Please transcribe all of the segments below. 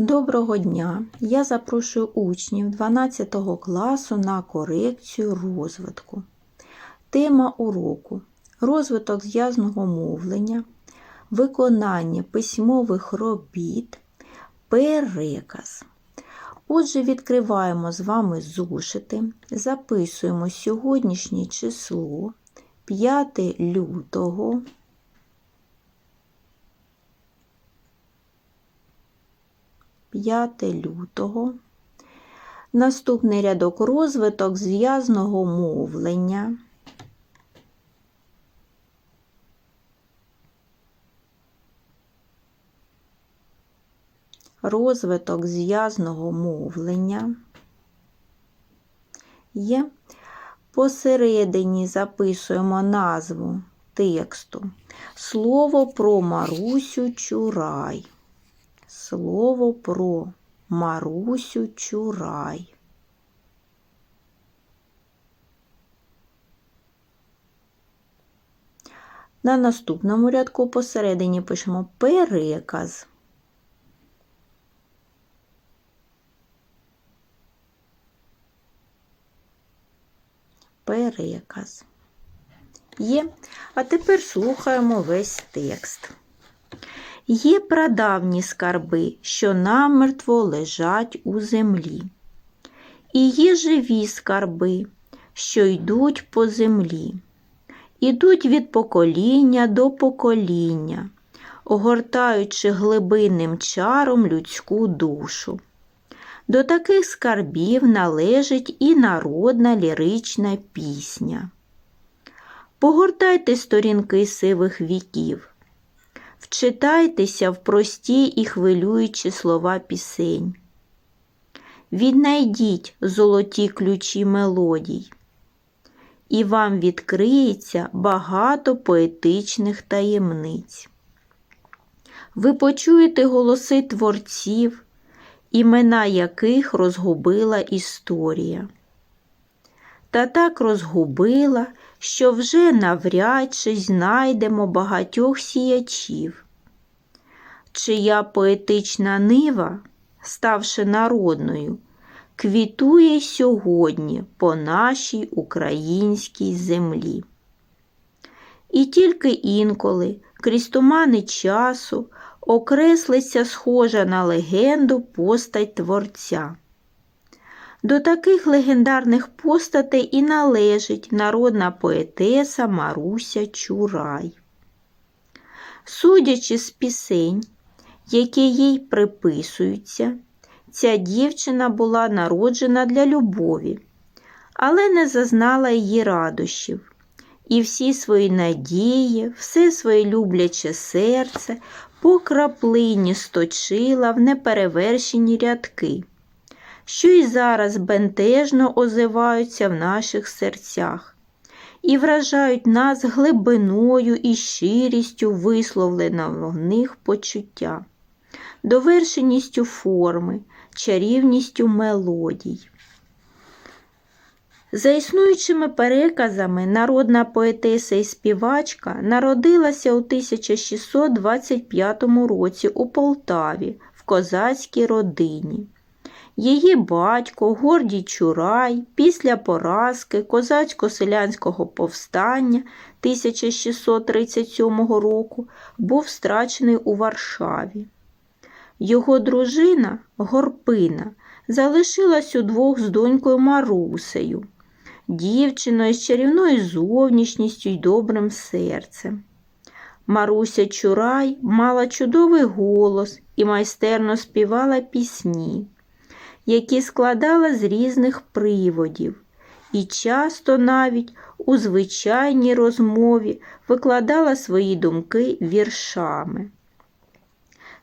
Доброго дня! Я запрошую учнів 12 класу на корекцію розвитку. Тема уроку розвиток зв'язного мовлення, виконання письмових робіт, переказ. Отже, відкриваємо з вами зошити, записуємо сьогоднішнє число 5 лютого. П'яте лютого. Наступний рядок розвиток зв'язного мовлення. Розвиток зв'язного мовлення є. Посередині записуємо назву тексту. Слово про Марусю Чурай. Слово про Марусю Чурай. На наступному рядку посередині пишемо переказ. Переказ. Є. А тепер слухаємо весь текст. Є прадавні скарби, що намертво лежать у землі, і є живі скарби, що йдуть по землі, ідуть від покоління до покоління, огортаючи глибинним чаром людську душу. До таких скарбів належить і народна лірична пісня. Погортайте сторінки сивих віків. Вчитайтеся в прості і хвилюючі слова пісень. Віднайдіть золоті ключі мелодій, і вам відкриється багато поетичних таємниць. Ви почуєте голоси творців, імена яких розгубила історія. Та так розгубила, що вже навряд чи знайдемо багатьох сіячів, чия поетична нива, ставши народною, квітує сьогодні по нашій українській землі. І тільки інколи, крізь тумани часу, окреслиться схожа на легенду постать творця. До таких легендарних постатей і належить народна поетеса Маруся Чурай. Судячи з пісень, які їй приписуються, ця дівчина була народжена для любові, але не зазнала її радощів, і всі свої надії, все своє любляче серце по краплині сточила в неперевершені рядки що й зараз бентежно озиваються в наших серцях і вражають нас глибиною і щирістю висловленого в них почуття, довершеністю форми, чарівністю мелодій. За існуючими переказами, народна поетеса і співачка народилася у 1625 році у Полтаві в козацькій родині. Її батько, Гордій Чурай, після поразки козацько-селянського повстання 1637 року був страчений у Варшаві. Його дружина Горпина залишилась удвох з донькою Марусею, дівчиною з чарівною зовнішністю й добрим серцем. Маруся Чурай мала чудовий голос і майстерно співала пісні які складала з різних приводів, і часто навіть у звичайній розмові викладала свої думки віршами.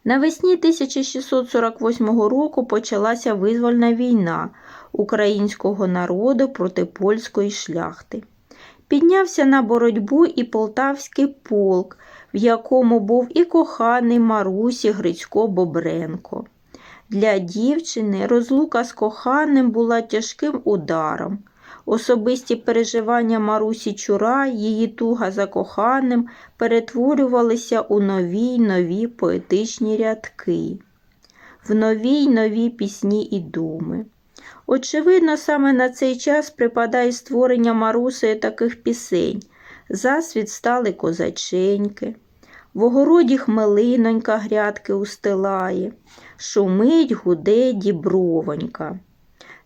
Навесні 1648 року почалася визвольна війна українського народу проти польської шляхти. Піднявся на боротьбу і полтавський полк, в якому був і коханий Марусі Грицько Бобренко. Для дівчини розлука з коханим була тяжким ударом. Особисті переживання Марусі Чура, її туга за коханим перетворювалися у нові й нові поетичні рядки. в нові й нові пісні і думи. Очевидно, саме на цей час припадає створення Марусею таких пісень. Засвіт стали козаченьки, в огороді хмелинонька грядки устилає, шумить гуде дібровонька.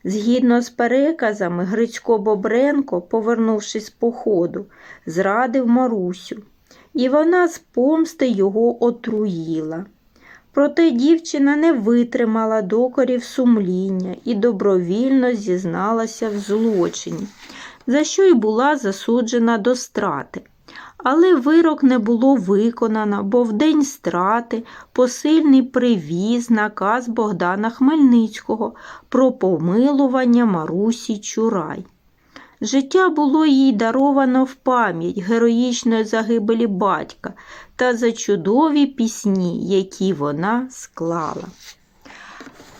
Згідно з переказами, Грицько Бобренко, повернувшись з походу, зрадив Марусю, і вона з помсти його отруїла. Проте дівчина не витримала докорів сумління і добровільно зізналася в злочині, за що й була засуджена до страти. Але вирок не було виконано, бо в день страти посильний привіз наказ Богдана Хмельницького про помилування Марусі Чурай. Життя було їй даровано в пам'ять героїчної загибелі батька та за чудові пісні, які вона склала.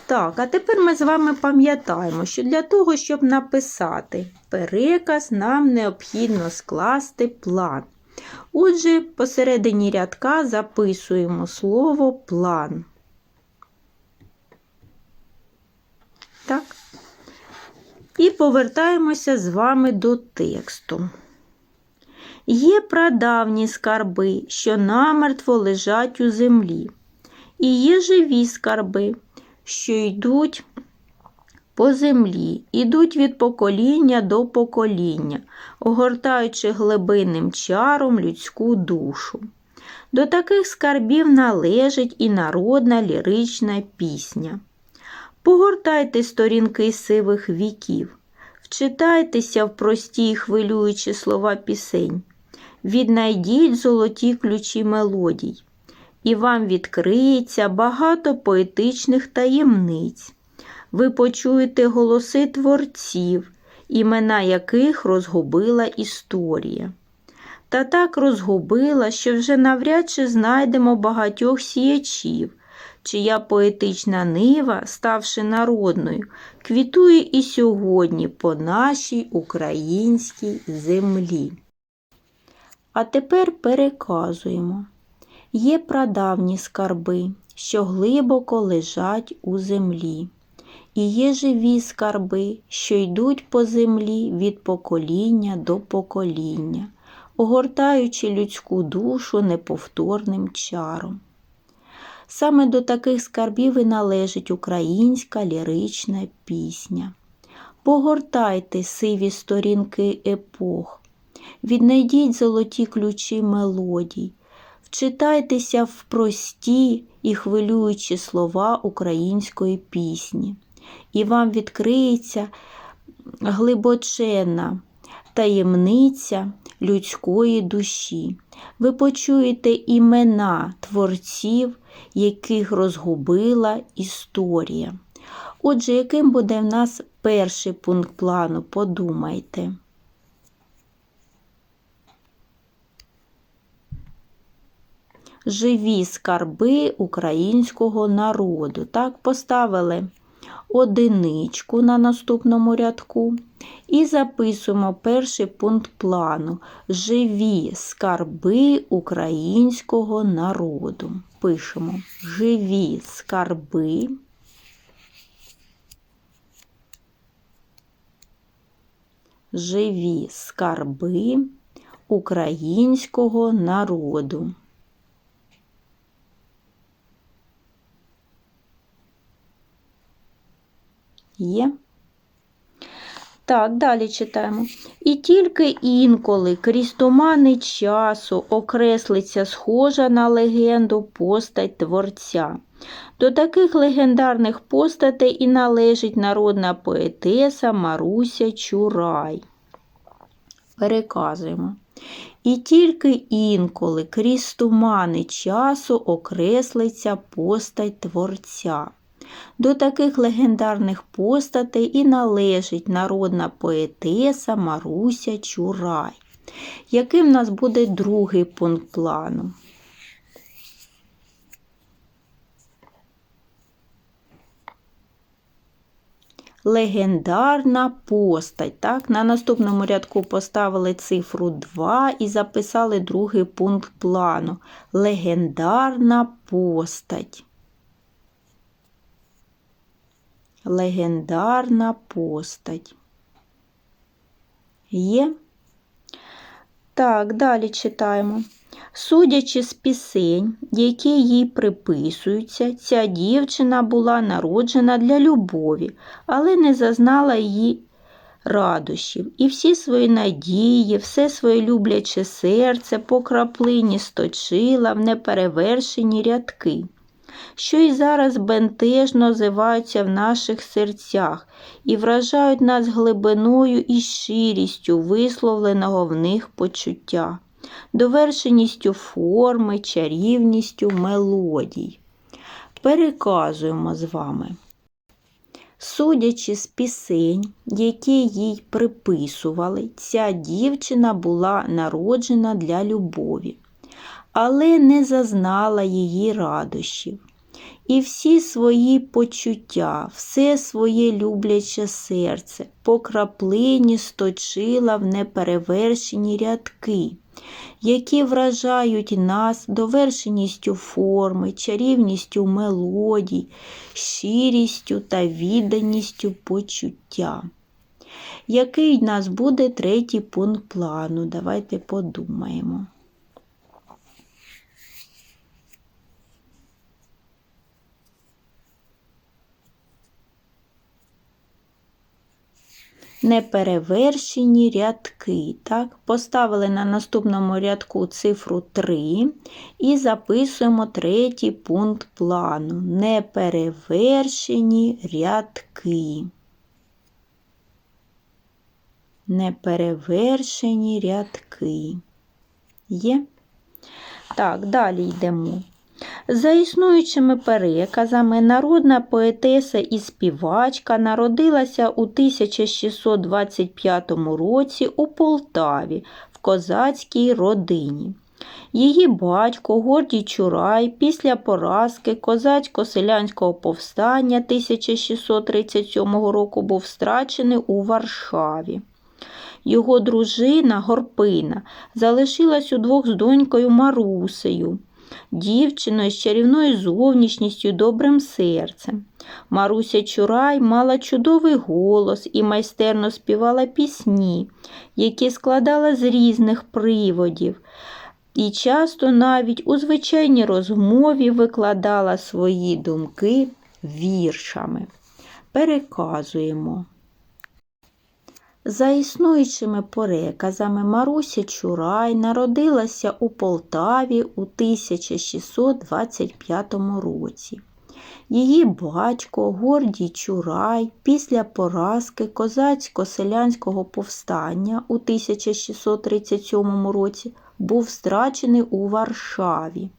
Так, а тепер ми з вами пам'ятаємо, що для того, щоб написати переказ, нам необхідно скласти план. Отже, посередині рядка записуємо слово план. Так. І повертаємося з вами до тексту. Є прадавні скарби, що намертво лежать у землі, і є живі скарби, що йдуть по землі, ідуть від покоління до покоління, огортаючи глибинним чаром людську душу. До таких скарбів належить і народна лірична пісня. Погортайте сторінки сивих віків, вчитайтеся в прості й хвилюючі слова пісень, віднайдіть золоті ключі мелодій, і вам відкриється багато поетичних таємниць. Ви почуєте голоси творців, імена яких розгубила історія. Та так розгубила, що вже навряд чи знайдемо багатьох сіячів, чия поетична нива, ставши народною, квітує і сьогодні по нашій українській землі. А тепер переказуємо є прадавні скарби, що глибоко лежать у землі, і є живі скарби, що йдуть по землі від покоління до покоління, огортаючи людську душу неповторним чаром. Саме до таких скарбів і належить українська лірична пісня. Погортайте сиві сторінки епох, віднайдіть золоті ключі мелодій, вчитайтеся в прості і хвилюючі слова української пісні, і вам відкриється глибоченна таємниця людської душі. Ви почуєте імена творців, яких розгубила історія. Отже, яким буде в нас перший пункт плану? Подумайте. Живі скарби українського народу. Так, поставили одиничку на наступному рядку і записуємо перший пункт плану Живі скарби українського народу. Пишемо живі скарби. Живі скарби українського народу. Є. Так, далі читаємо. І тільки інколи крізь тумани часу окреслиться схожа на легенду постать творця. До таких легендарних постатей і належить народна поетеса Маруся Чурай. Переказуємо. І тільки інколи крізь тумани часу окреслиться постать творця. До таких легендарних постатей і належить народна поетеса Маруся Чурай. Яким в нас буде другий пункт плану? Легендарна постать. Так? На наступному рядку поставили цифру 2 і записали другий пункт плану. Легендарна постать. Легендарна постать. Є? Так, далі читаємо. Судячи з пісень, які їй приписуються, ця дівчина була народжена для любові, але не зазнала її радощів, і всі свої надії, все своє любляче серце по краплині сточила в неперевершені рядки, що й зараз бентежно озиваються в наших серцях і вражають нас глибиною і щирістю висловленого в них почуття, довершеністю форми, чарівністю мелодій. Переказуємо з вами. Судячи з пісень, які їй приписували, ця дівчина була народжена для любові, але не зазнала її радощів. І всі свої почуття, все своє любляче серце по краплині сточила в неперевершені рядки, які вражають нас довершеністю форми, чарівністю мелодій, щирістю та відданістю почуття. Який в нас буде третій пункт плану? Давайте подумаємо. Неперевершені рядки. Так? Поставили на наступному рядку цифру 3 і записуємо третій пункт плану. Неперевершені рядки. Неперевершені рядки. Є? Так, далі йдемо. За існуючими переказами, народна поетеса і співачка народилася у 1625 році у Полтаві в козацькій родині. Її батько Гордій Чурай після поразки козацько-селянського повстання 1637 року був страчений у Варшаві. Його дружина Горпина залишилась удвох з донькою Марусею дівчиною з чарівною зовнішністю добрим серцем. Маруся Чурай мала чудовий голос і майстерно співала пісні, які складала з різних приводів, і часто навіть у звичайній розмові викладала свої думки віршами. Переказуємо. За існуючими переказами, Маруся Чурай народилася у Полтаві у 1625 році. Її батько Гордій Чурай після поразки козацько-селянського повстання у 1637 році був страчений у Варшаві.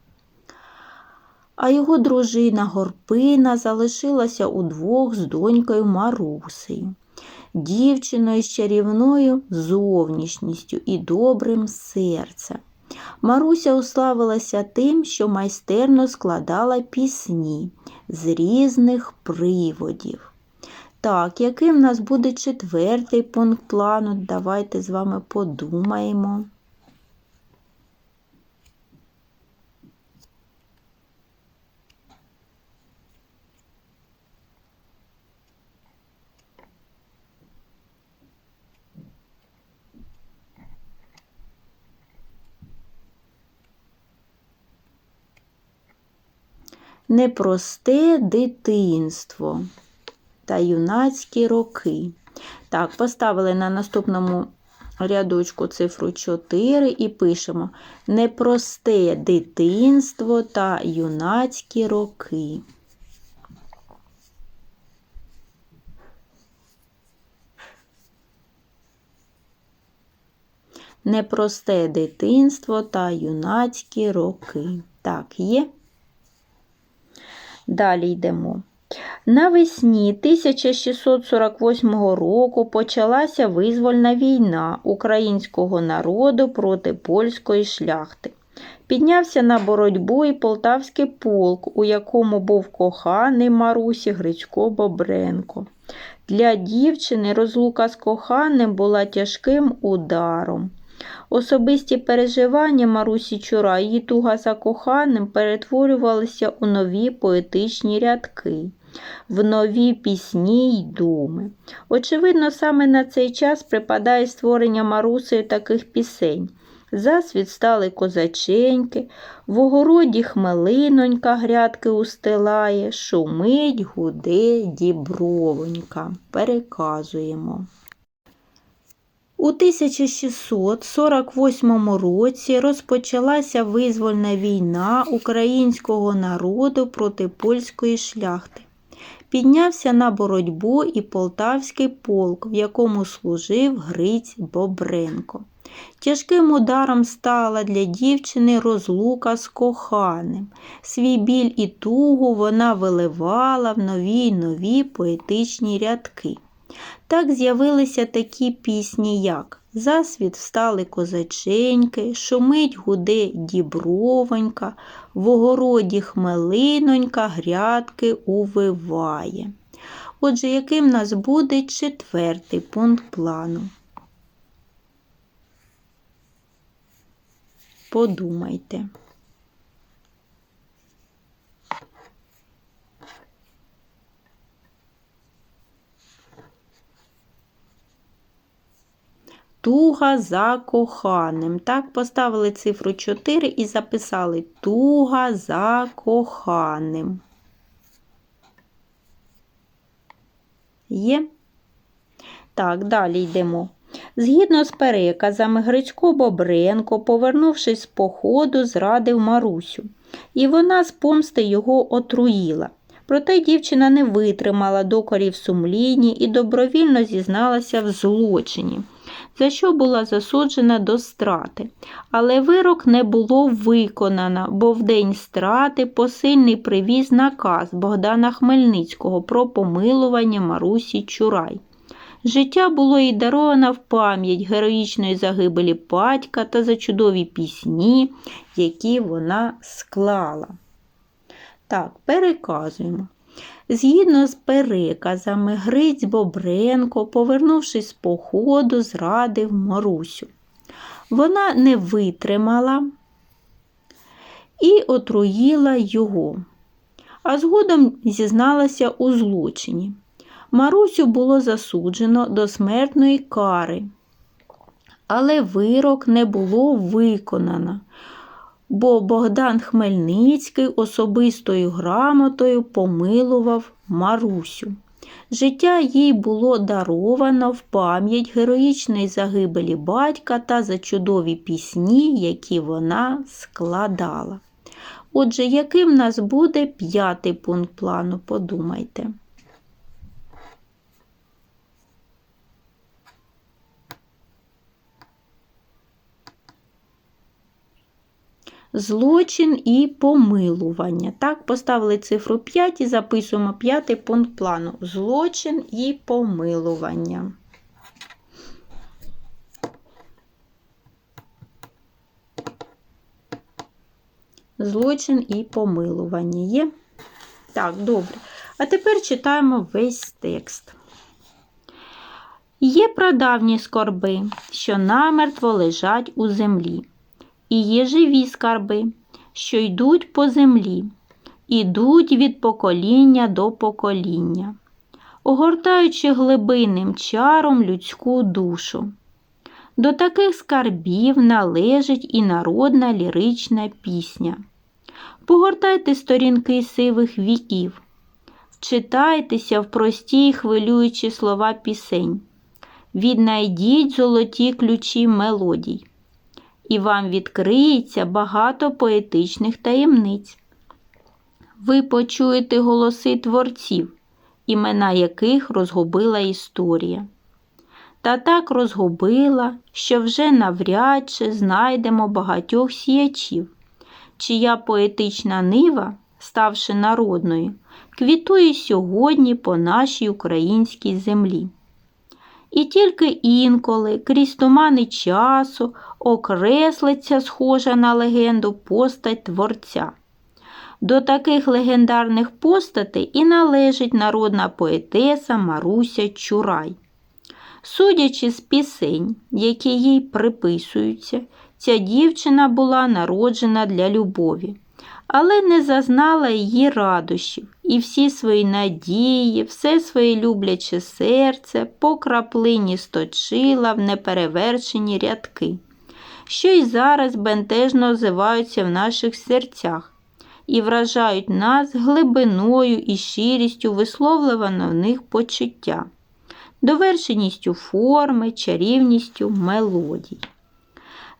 А його дружина Горпина залишилася удвох з донькою Марусею дівчиною з чарівною зовнішністю і добрим серцем. Маруся уславилася тим, що майстерно складала пісні з різних приводів. Так, який в нас буде четвертий пункт плану? Давайте з вами подумаємо. Непросте дитинство та юнацькі роки. Так, поставили на наступному рядочку цифру 4 і пишемо непросте дитинство та юнацькі роки. Непросте дитинство та юнацькі роки. Так, є. Далі йдемо. Навесні 1648 року почалася визвольна війна українського народу проти польської шляхти. Піднявся на боротьбу і полтавський полк, у якому був коханий Марусі Грицько Бобренко. Для дівчини розлука з коханим була тяжким ударом. Особисті переживання Марусі Чура, її туга за коханим перетворювалися у нові поетичні рядки, в нові пісні й думи. Очевидно, саме на цей час припадає створення Марусею таких пісень. Засвіт стали козаченьки, в огороді хмелинонька грядки устилає, шумить, гуде дібровонька. Переказуємо. У 1648 році розпочалася визвольна війна українського народу проти польської шляхти. Піднявся на боротьбу і полтавський полк, в якому служив Гриць Бобренко. Тяжким ударом стала для дівчини розлука з коханим. Свій біль і тугу вона виливала в нові й нові поетичні рядки. Так з'явилися такі пісні, як Засвіт встали козаченьки, шумить гуде дібровонька, в огороді хмелинонька грядки увиває. Отже, яким нас буде четвертий пункт плану? Подумайте. Туга за коханим. Так, поставили цифру 4 і записали туга за коханим. Є? Так, далі йдемо. Згідно з переказами, Грицько Бобренко, повернувшись з походу, зрадив Марусю, і вона з помсти його отруїла. Проте дівчина не витримала докорів сумлінні і добровільно зізналася в злочині, за що була засуджена до страти. Але вирок не було виконано, бо в день страти посильний привіз наказ Богдана Хмельницького про помилування Марусі Чурай. Життя було їй даровано в пам'ять героїчної загибелі батька та за чудові пісні, які вона склала. Так, переказуємо. Згідно з переказами, Гриць Бобренко, повернувшись з походу, зрадив Марусю. Вона не витримала і отруїла його, а згодом зізналася у злочині. Марусю було засуджено до смертної кари, але вирок не було виконано, бо Богдан Хмельницький особистою грамотою помилував Марусю. Життя їй було даровано в пам'ять героїчної загибелі батька та за чудові пісні, які вона складала. Отже, яким нас буде п'ятий пункт плану, подумайте. Злочин і помилування. Так, поставили цифру 5 і записуємо п'ятий пункт плану. Злочин і помилування. Злочин і помилування є. Так, добре. А тепер читаємо весь текст. Є прадавні скорби, що намертво лежать у землі. І є живі скарби, що йдуть по землі, ідуть від покоління до покоління, огортаючи глибинним чаром людську душу. До таких скарбів належить і народна лірична пісня. Погортайте сторінки сивих віків, вчитайтеся в прості й хвилюючі слова пісень, віднайдіть золоті ключі мелодій і вам відкриється багато поетичних таємниць. Ви почуєте голоси творців, імена яких розгубила історія. Та так розгубила, що вже навряд чи знайдемо багатьох сіячів, чия поетична нива, ставши народною, квітує сьогодні по нашій українській землі. І тільки інколи, крізь тумани часу, окреслиться схожа на легенду постать творця. До таких легендарних постатей і належить народна поетеса Маруся Чурай. Судячи з пісень, які їй приписуються, ця дівчина була народжена для любові, але не зазнала її радощів, і всі свої надії, все своє любляче серце по краплині сточила в неперевершені рядки, що й зараз бентежно озиваються в наших серцях і вражають нас глибиною і щирістю висловлюваного в них почуття, довершеністю форми, чарівністю мелодій.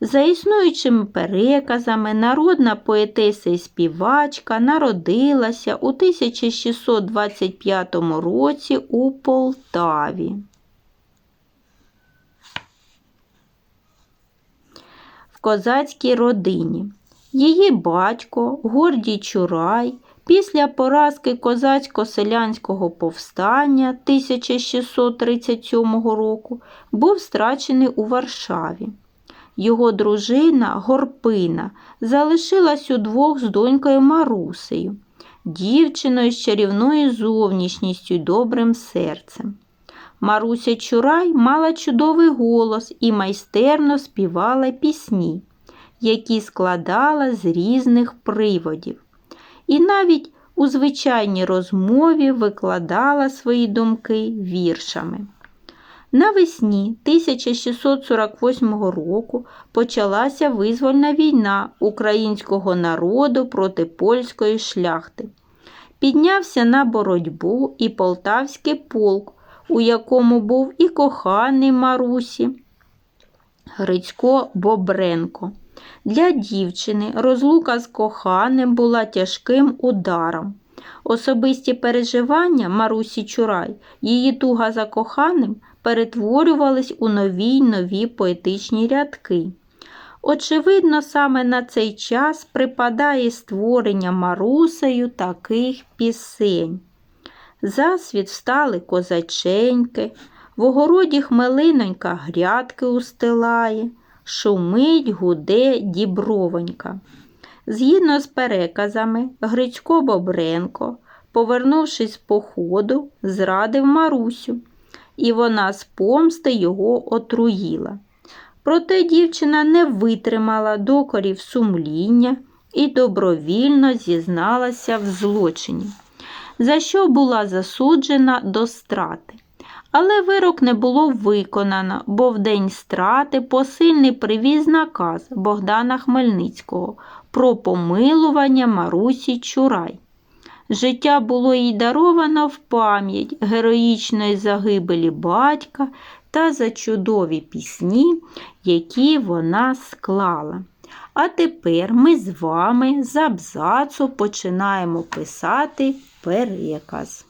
За існуючими переказами, народна поетеса і співачка народилася у 1625 році у Полтаві. В козацькій родині. Її батько, Гордій Чурай, після поразки козацько-селянського повстання 1637 року був страчений у Варшаві. Його дружина Горпина залишилась удвох з донькою Марусею, дівчиною з чарівною зовнішністю й добрим серцем. Маруся Чурай мала чудовий голос і майстерно співала пісні, які складала з різних приводів. І навіть у звичайній розмові викладала свої думки віршами. Навесні 1648 року почалася визвольна війна українського народу проти польської шляхти. Піднявся на боротьбу і полтавський полк, у якому був і коханий Марусі Грицько Бобренко. Для дівчини розлука з коханим була тяжким ударом. Особисті переживання Марусі Чурай, її туга за коханим перетворювались у нові й нові поетичні рядки. Очевидно, саме на цей час припадає створення Марусею таких пісень. Засвіт встали козаченьки, в огороді хмелинонька грядки устилає, шумить гуде дібровонька. Згідно з переказами, Грицько Бобренко, повернувшись з походу, зрадив Марусю, і вона з помсти його отруїла. Проте дівчина не витримала докорів сумління і добровільно зізналася в злочині, за що була засуджена до страти. Але вирок не було виконано, бо в день страти посильний привіз наказ Богдана Хмельницького про помилування Марусі Чурай. Життя було їй даровано в пам'ять героїчної загибелі батька та за чудові пісні, які вона склала. А тепер ми з вами з абзацу починаємо писати переказ.